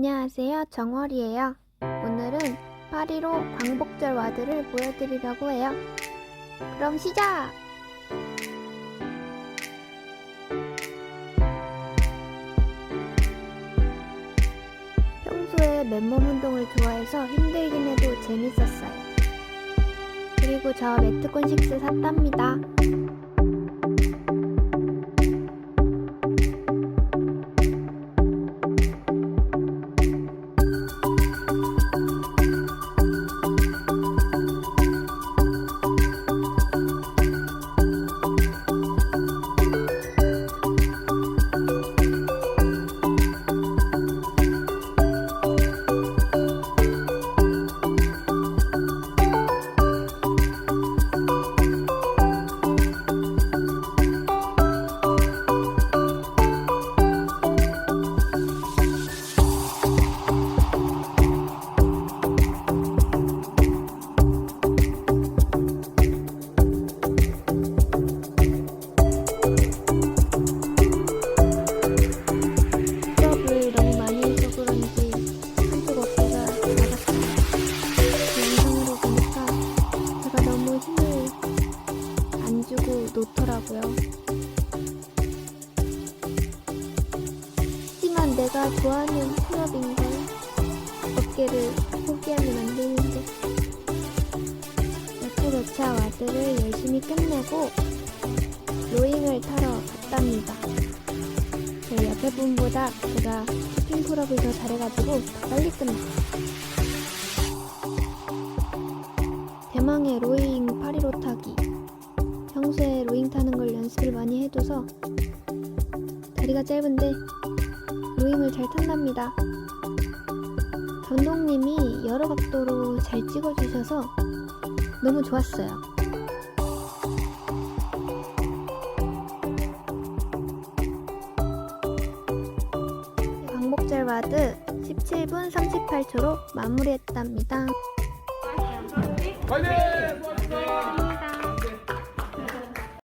안녕하세요. 정월이에요. 오늘은 파리로 광복절 와드를 보여드리려고 해요. 그럼 시작! 평소에 맨몸 운동을 좋아해서 힘들긴 해도 재밌었어요. 그리고 저 매트콘 6 샀답니다. 놓더라고요. 하지만 내가 좋아하는 클럽인걸 어깨를 포기하면 안 되는데 매차 와드를 열심히 끝내고 로잉을 타러 갔답니다. 제 옆에 분보다 제가 쇼핑 풀업을 더 잘해가지고 더 빨리 끝났어요. 대망의 로잉 파리로 타기. 평소에 연습을 많이 해둬서 다리가 짧은데 로잉을 잘 탄답니다. 감독님이 여러 각도로 잘 찍어주셔서 너무 좋았어요. 광복절 와드 17분 38초로 마무리했답니다. 화이팅!